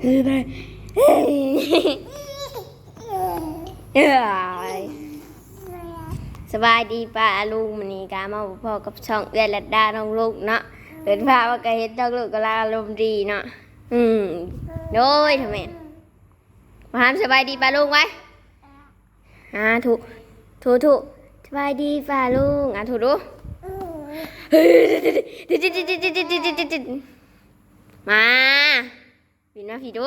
เฮ้ยไปเฮ้ยเอ้ยสบายดีป้าลุงมันนี่กามาพ่อกับช่องเอื้อนลัดดาน้องลูกเนาะเห็นภาพว่ากะเห็นน้องลูกก็ลาอารมณ์ดีเนาะอืมโดยทำไมมาหามสบายดีป้าลุงไว้อ่าถูกถูกถูกสบายดีป้าลุงอะถูกดูมา พี่นะพี่ดู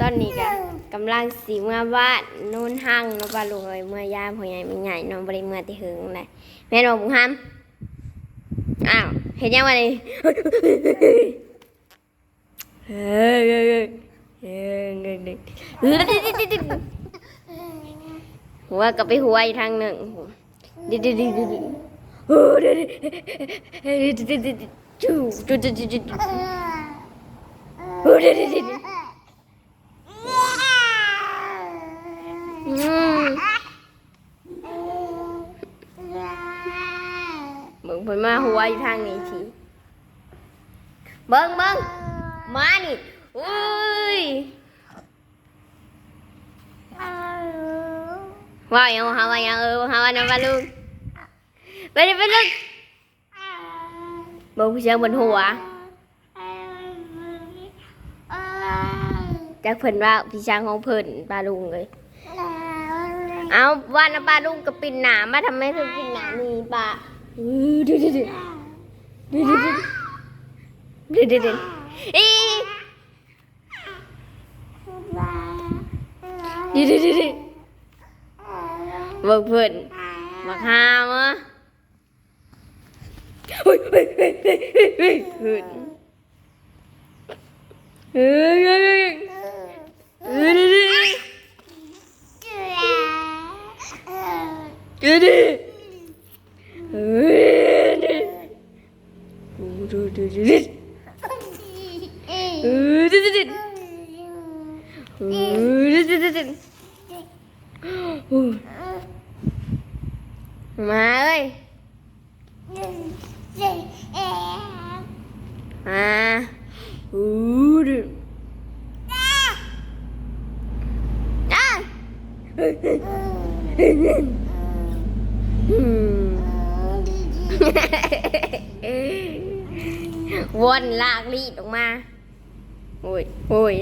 ตอนนี้ก็กำลังสีเมื่อบ้านนู่นห้างนาะปลาลุงเลยเมื่อยามหัวใหญ่ไม่ใหญ่นองบริเมื่อที่หึงเลยแม่นอกบุงห้ามอ้าวเห็นยังวะเฮ้ยเฮ้ยเฮ้ยเฮ้ยเฮ้ยเฮ้ยหัวกับไปหัวอีกทางหนึ่งดิดิดิดิดิโอ้ดิดิดิดิดิดิจูจูจูจูจูโอ้ดิดิดิดิอืม เบิ่งเพิ่นมาหัวอยู่ทางนี้ทีเบิ่งเบิ่งมานี่อุ้ยว่าอย่างว่าวาอย่างเออว่าว่าน้ำปลาลุงไปดิไปลุงเบิ่งผู้เสียบนหัว จากเพิ่นว่าพี่ช้างของเพิ่นปลาลุงเลย เอาว่าน้ำปลาลุงกับปิ่นหนามาทำไมถึงปิ่นหนานี่ปลาดูดูดูดูดูดูดูดูดูอีดูดูดูดูบอกเพิ่นบอกหามอะเฮ้ยเฮ้ยเฮ้ยเฮ้ยเฮ้ยเฮ้ยเฮ้ย ดูดูดูดูดูดูดูดูดูเออดูดูดูเออดูดูดูดูมาเอ้ยมาอู้ดูอะอืม วนลากลีดออกมา โอ้ย โอ้ย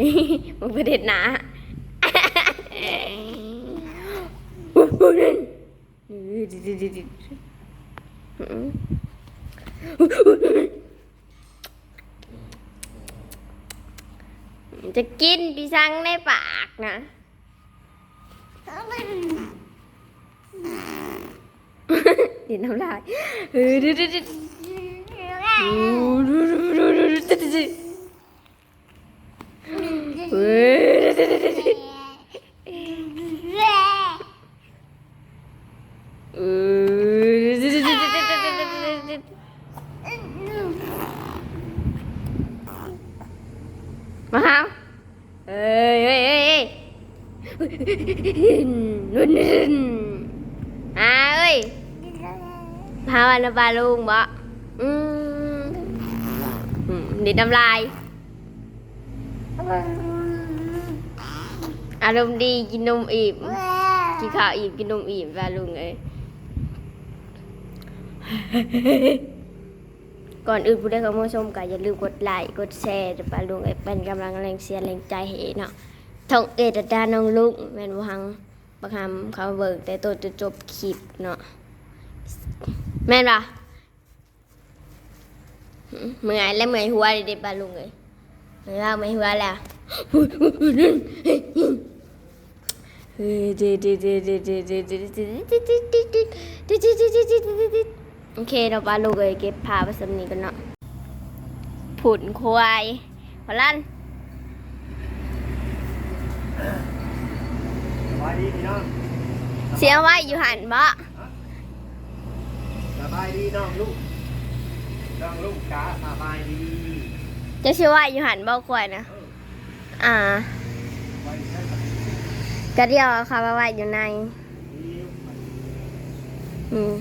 มันประเด็นหนาจะกินพี่สังในปากนะ ดินน้ำลายเฮ้ยดิดิดิเฮ้ยดิดิดิดิเอ่าเอ้ยพาวันบาลุงบ่อืมดิดน้ำลาย อารมณ์ดีกินนมอิ่มกินข้าวอิ่มกินนมอิ่มบาลุงเอ้ยก่อนอื่นผู้ใดเข้ามาชมก็อย่าลืมกดไลค์กดแชร์บาลุงเอ้ยเป็นกำลังแรงเชียแรงใจให้เนาะ ท่องเอตดาน้องลุงแม่นบ่ฮังบักคำเขาเบิกแต่ตัวจะจบคลิปเนาะแม่นปะเมื่อยแล้วเมื่อยหัวเลยเด็ปลาลุงเลยเมื่อยแล้วเมื่อยหัวแล้วโอเคเราปลาลูกเลยเก็บผ้าไปสำนีกันเนาะผุนควายพอลั่น สวัสดีพี่น้องเสียไว้อยู่หันบ่สบายดีน้องลูกน้องลูกกาสบายดีจะเสียไว้อยู่หันบ่ควายนะอ่าไว้ใช้กับก็เดียวเอาเขามาไว้อยู่ในนี้อืม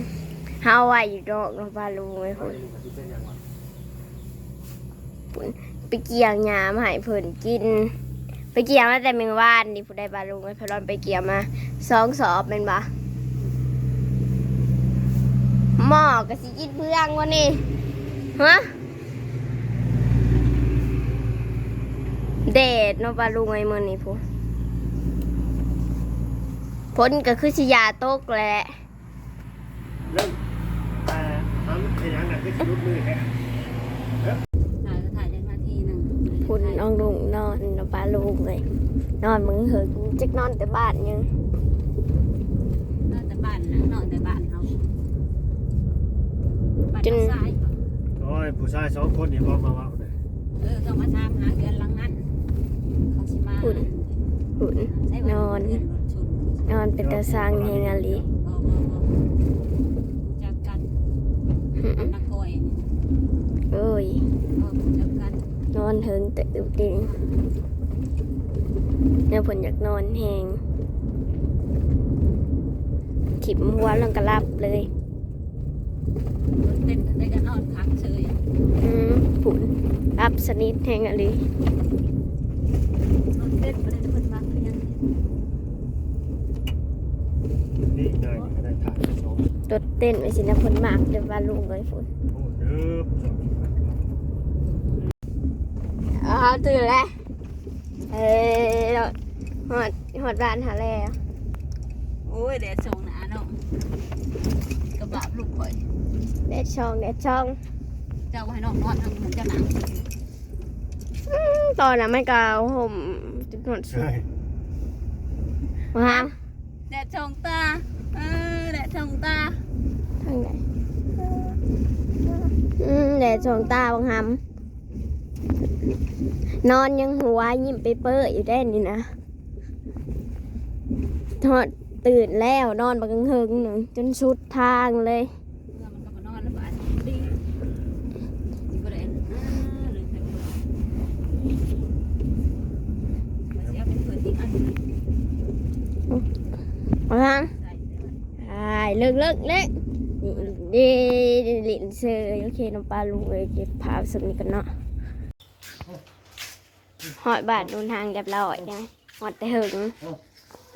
เฮาไว้อยู่ดอกเนาะปลาลุงไว้ไว้พุ่นที่เป็นอย่างไรพุ่นไปเกี่ยงหญ้ามาให้เพิ่นกิน ไปเกี่ยงมาแต่เมืองว่านนี่ผู้ใดบาลุงไอ้พนรอนไปเกี่ยงมาสองสอบเป็นบ่หมอก็สิกินเพื่องวะนี่ฮะเดดเนาะบาลุงไอ้มือนี้ผู้ผลก็คือสิยาตกแหละเริ่มแต่ทำเป็นยังไงก็ชุดมือแค่ ถ่ายก็ถ่ายได้นาทีหนึ่ง คุณน้องลุงนอนนอนปลาลุงเลย นอนมึงเหอะจักนอนแต่บ้านยังนอนแต่บ้านนะนอนแต่บ้านเขาบ้านซ้ายโอ้ยผู้ชายสองคนนี่บอกมาว่าเลยเออต้องมาทำหาเดือนหลังนั้นเขาสิมาหุ่นหุ่นใช้วันเดือนรถชนนอนเป็นตาสร้างเฮงอาลีโอ้โหจากกันนักกอยเอ้ยโอ้จากกันน อนเถิงแต่อึบดิงเนี่ยผลอยากนอนแหงถิมหัวลงกระลับเลยเต้นได้ก็นอนพักเฉยอืมผุนรับสนิทแหงอาลีนอนเต้นไปได้คนมายังนี่นายนี่ก็ได้ถ่ายสองตดเต้นไว้สินะผลมากเดี๋ยวว่าลุงเลยฝนโอ้เด้อ อ๋อตื่นแล้วเอ้ยเราหอดหอดบ้านหาแล้ว โอ้ยแดดส่งหนาเนาะกระบะลูกข่อยแดดช่องแดดช่อง เจ้าให้น้องนอนทางเหมือนเจ้าหนังอืมตอนนั้นไม่กาวห่มจุดหนวดสุดใช่ว้าวแดดส่องตาเออแดดส่องตาทางไหนอืมแดดช่องตาบังหำ นอนยังหัวยิ้มไปเปื้ออยู่ได้นี่นะทอดตื่นแล้วนอนบักเฮิงหนึ่งจนสุดทางเลยมานอนแล้วบ้านดีสิบ่ได้อ่าหรือแต่บ่มาเสียเป็นเพิ่นอีกอันหนึ่งว้าวใส่ได้ใช่เลิกเลิกเลิกดีลินเซอร์โอเคน้องปลาลุงเลยเก็บภาพสมนี้กันเนาะ หอดบาทดูทางเรียบร้อยยังหอดแต่หึง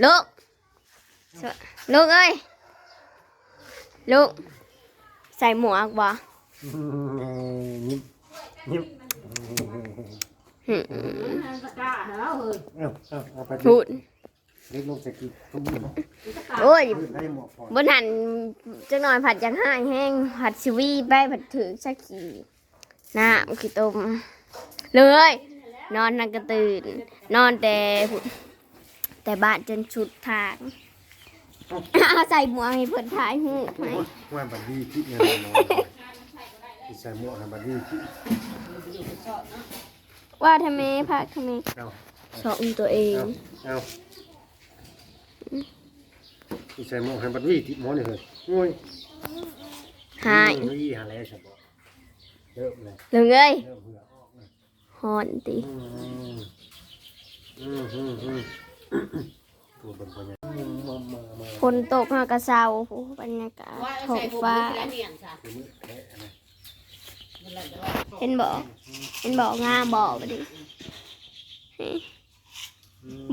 ลูกสวลูกเอ้ยลูก ใส่หมวกบ่ยิ้มยิ้มหึตะกร้าแล้วเฮ้ยเอาเอาเอาไปพูดเล็กลงจะกินตุ้มโอ้ยให้หมอพอบนหันจังหน่อยผัดจังห้ายแห้งผัดชิวีไปผัดถือสักขีน้ำขี้ต้มเลย นอนนั่งกระตื่น นอนแต่พุ่นแต่บ้านจนชุดทางเอาใส่หมวกให้เพิ่นถ่ายหูปไหมว่าบัดดี้คิดเงินนอนใส่หมวกให้บัดดี้คิดว่าทำไมพักทำไมเอาชอบตัวเองเอาใส่หมวกให้บัดดี้ติดหมอนี่เฮ้ยโอ้ยหายนี่หาแล้วใช่ปะเริ่มเลยเลยเอ้ยเริ่มเหือออกเลย หอนติอืมอืมอืมอืมตัวเป็นคนยังมามามาฝนตกมากระเซาบรรยากาศท้องฟ้า เห็นบ่เห็นบ่งามบ่บ่ดิ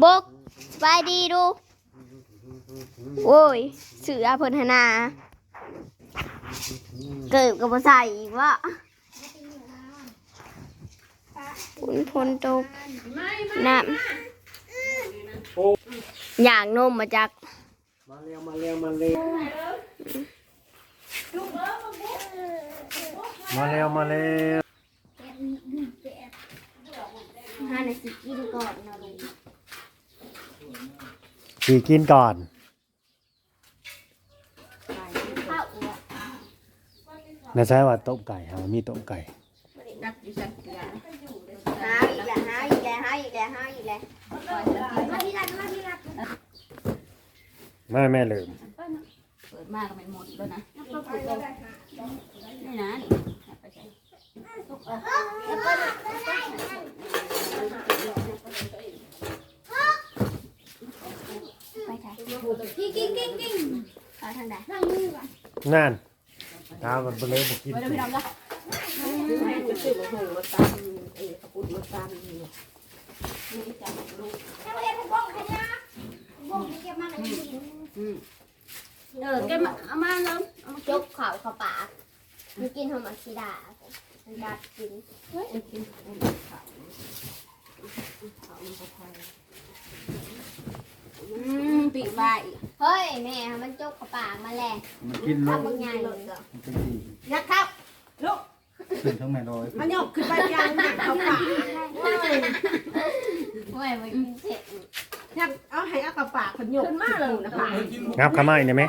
บกสบายดีดูโอ้ยสื่อเพิ่นหนา เกิดกับบ่ใส่อีกวะ ฝนฝนตกน้ำอย่างนมมาจากมาเร็วมาเร็วมาเร็วมาเร็วมาเร็วห้านาทีกินก่อนนะลุงขี่กินก่อนข้าวอะนะใช่ว่าต้มไก่ฮะมีต้มไก่นักดิฉันเกลือหาอีกแล้ว หาอีกแล้วหาอีกแล้วหาอีกแล้วมาที่รักมาที่รักแม่แม่ลืมเปิดมากก็ไม่หมดแล้วนะนี่นะนี่ไปใส่ไปค่ะกิ้งกิ้งกิ้งกิ้งเอาทางใดนั่นตามันไปเลยบอกกินไปเดี๋ยวพี่น้องละซื้อมาหูมาตามเอ๋ขอบคุณตามนี่ นี่จับลูกถ้าไม่ได้พวกบ้องขนาดบ้องนี่แกมาไหนกินอืมเออแกมาเอามาแล้วเอามาจกข่าวเข้าปากมีกินหอมอักซิดาอันดากินกินข้าวข้าวมันก็ไทยอืมปีใบเฮ้ยแม่มันจกเข้าปากมาแล้วมันกินลูทำกบางอย่างมันเป็นดียักเข้าลูกขึ้นทั้งแม่ร้อยมันยกขึ้นไปยางยักเข้าปาก เฮ้ยมันกินเสร็จยักเอาให้เอาเข้าปากมันยกขึ้นมาเลยนะคะงับขาไม้เนี่ยไหม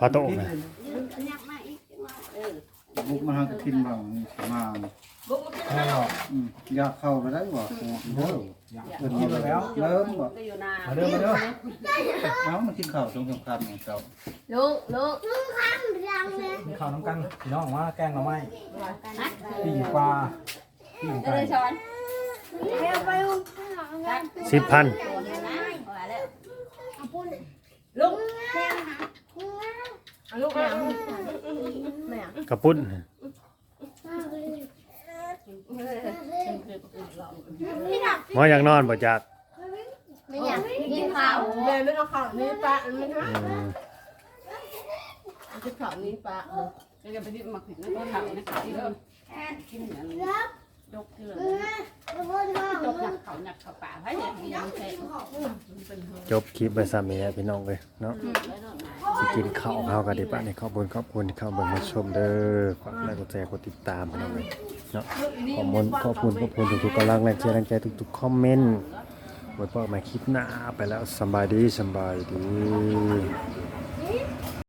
พอโตกนะยักมาอีกเออบุกมันทางกินบ้างมาบุกอืมอยากเข้าไปได้บ่เด้อเอิ้นมาแล้วเริ่มบ่ก็อยู่นามาเด้อมาเด้อเอ้ามันกินข้าวตรงสำคัญของเจ้าลูกลูกมีข้าวน้ำกันพี่น้องว่าแกงหน่อไม้ปิ้งปลาปิ้งก็ไก่เลยช้อน สิบพันลูกลูกแม่กระปุ้นหมออยากนอนบ่จักไม่อยากกินข้าวแม่ไม่เอาข้าวนี่ปลาไม่ฮะอืมกินข้าวนี่ปลาก็จะไปดิ้นมาถึงแล้วก็ทำนะคะที่เริ่มกินอย่างนี้ ดกเกลือดกหนักเขาหนักเขาป่าให้เนี่ยยังแทงจบคลิปไปซ้ำนี้พี่น้องเลยเนาะสิกินข้าวข้าวกันดีป่ะในขอบคุณขอบคุณข้าวเบิ่งมาชมเด้อฝากไลค์กดแชร์กดติดตามพี่น้องเลยเนาะขอบคุณขอบคุณขอบคุณทุกๆกำลังแรงใจแรงใจทุกๆคอมเมนต์ไว้พบกันใหม่คลิปหน้าไปแล้วสบายดีสบายดี